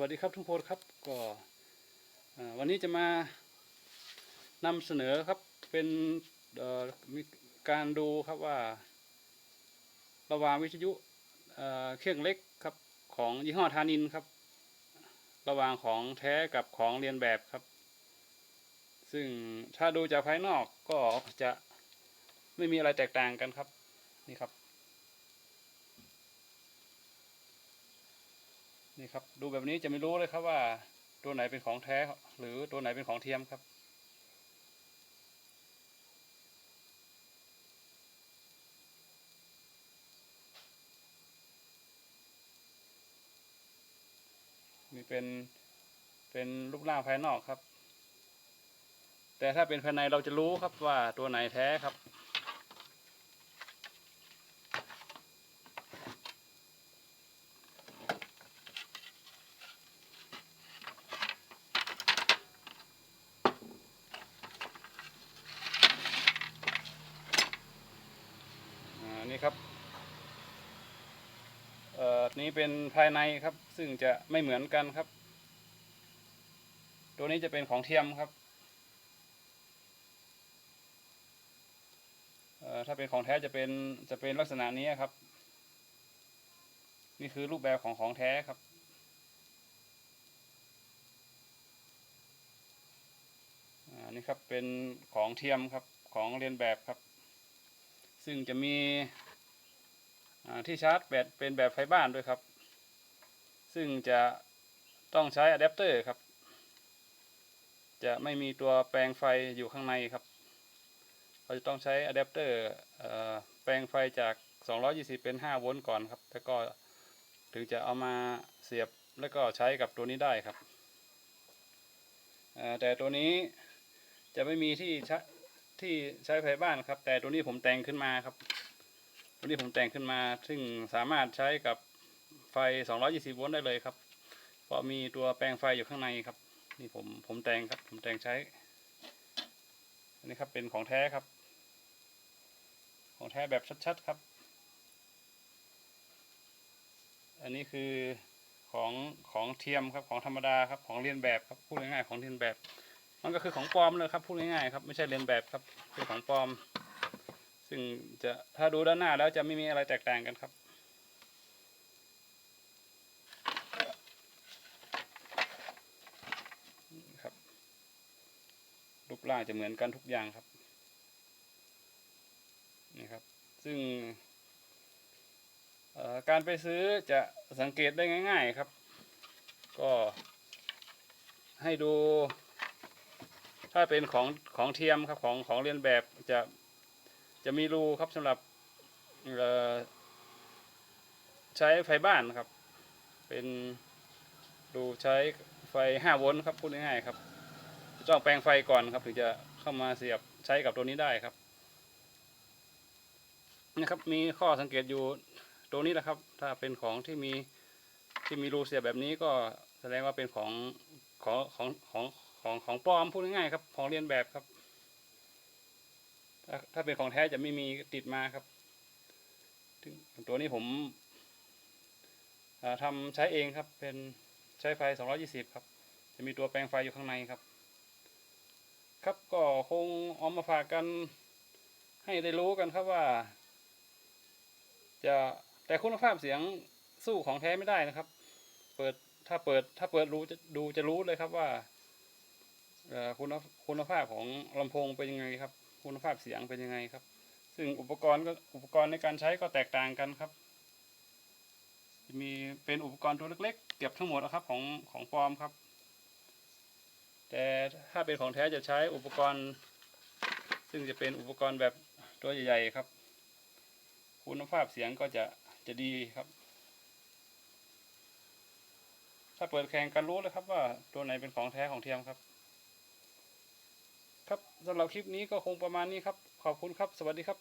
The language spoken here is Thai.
วัสดีครับทุกคนครับก็วันนี้จะมานำเสนอครับเป็นมีการดูครับว่า ระหว่างวิทยุเครื่องเล็กครับของยี่ห้อทานินครับ ระหว่างของแท้กับของเรียนแบบครับ ซึ่งถ้าดูจากภายนอกก็จะไม่มีอะไรแตกต่างกันครับนี่ครับ นี่ครับ ดูแบบนี้จะไม่รู้เลยครับว่า ตัวไหนเป็นของแท้ หรือตัวไหนเป็นของเทียมครับ นี่เป็นเป็นรูปร่างภายนอกครับ แต่ถ้าเป็นภายในเราจะรู้ครับว่าตัวไหนแท้ครับ นี่ครับเอ่อนี้เป็นภายในครับ ซึ่งจะไม่เหมือนกันครับ ตัวนี้จะเป็นของเทียมครับถ้าเป็นของแท้จะเป็นจะเป็นลักษณะนี้ครับ นี่คือรูปแบบของของแท้ครับอ่านี่ครับเป็นของเทียมครับของเรียนแบบครับ ซึ่งจะมีที่ชาร์จแบตเป็นแบบไฟบ้านด้วยครับ ซึ่งจะต้องใช้อะแดปเตอร์ครับ จะไม่มีตัวแปลงไฟอยู่ข้างในครับ เราจะต้องใช้อะแดปเตอร์แปลงไฟจาก 220 เป็น 5 โวลต์ก่อนครับ แล้วก็ถึงจะเอามาเสียบแล้วก็ใช้กับตัวนี้ได้ครับ แต่ตัวนี้จะไม่มีที่ชะ ที่ใช้ไฟบ้านครับ แต่ตัวนี้ผมแต่งขึ้นมาครับ ตัวนี้ผมแต่งขึ้นมา ซึ่งสามารถใช้กับไฟ 220 โวลต์ได้เลยครับ เพราะมีตัวแปลงไฟอยู่ข้างในครับ นี่ผมผมแต่งครับ ผมแต่งใช้ อันนี้ครับเป็นของแท้ครับ ของแท้แบบชัดๆครับ อันนี้คือของของเทียมครับของธรรมดาครับของเรียนแบบครับพูดง่ายๆของเรียนแบบ มันก็คือของปลอมเลยครับพูดง่ายๆครับไม่ใช่เรียนแบบครับคือของปลอม ซึ่งจะถ้าดูด้านหน้าแล้วจะไม่มีอะไรแตกต่างกันครับครับรูปร่างจะเหมือนกันทุกอย่างครับนี่ครับ ซึ่งการไปซื้อจะสังเกตได้ง่าย ๆครับ ก็ให้ดู ถ้าเป็นของของเทียมครับของของเรียนแบบจะจะมีรูครับสำหรับใช้ไฟบ้านครับ เป็นรูใช้ไฟ5โวลต์ครับพูดง่ายๆครับต้องแปลงไฟก่อนครับ ถึงจะเข้ามาเสียบใช้กับตัวนี้ได้ครับนะครับมีข้อสังเกตอยู่ตัวนี้แหละครับ ถ้าเป็นของที่มีที่มีรูเสียบแบบนี้ก็แสดงว่าเป็นของของของของ ของของปลอมพูดง่ายๆครับ ของเรียนแบบครับ ถ้าถ้าเป็นของแท้จะไม่มีติดมาครับ ถึงตัวนี้ผมอ่าทำใช้เองครับ เป็นใช้ไฟ 220 ครับ จะมีตัวแปลงไฟอยู่ข้างในครับ ครับก็คงเอามาฝากกันให้ได้รู้กันครับว่า จะแต่คุณภาพเสียงสู้ของแท้ไม่ได้นะครับ เปิดถ้าเปิดถ้าเปิดรู้จะดูจะรู้เลยครับว่า คุณคุณภาพของลำโพงเป็นยังไงครับ คุณภาพเสียงเป็นยังไงครับ ซึ่งอุปกรณ์ก็อุปกรณ์ในการใช้ก็แตกต่างกันครับ จะมีเป็นอุปกรณ์ตัวเล็กๆ เก็บทั้งหมดนะครับของของปลอมครับ แต่ถ้าเป็นของแท้จะใช้อุปกรณ์ ซึ่งจะเป็นอุปกรณ์แบบตัวใหญ่ๆครับ คุณภาพเสียงก็จะจะดีครับถ้าเปิดแข่งกันรู้เลยครับว่าตัวไหนเป็นของแท้ของเทียมครับ ครับสำหรับคลิปนี้ก็คงประมาณนี้ครับ ขอบคุณครับ สวัสดีครับ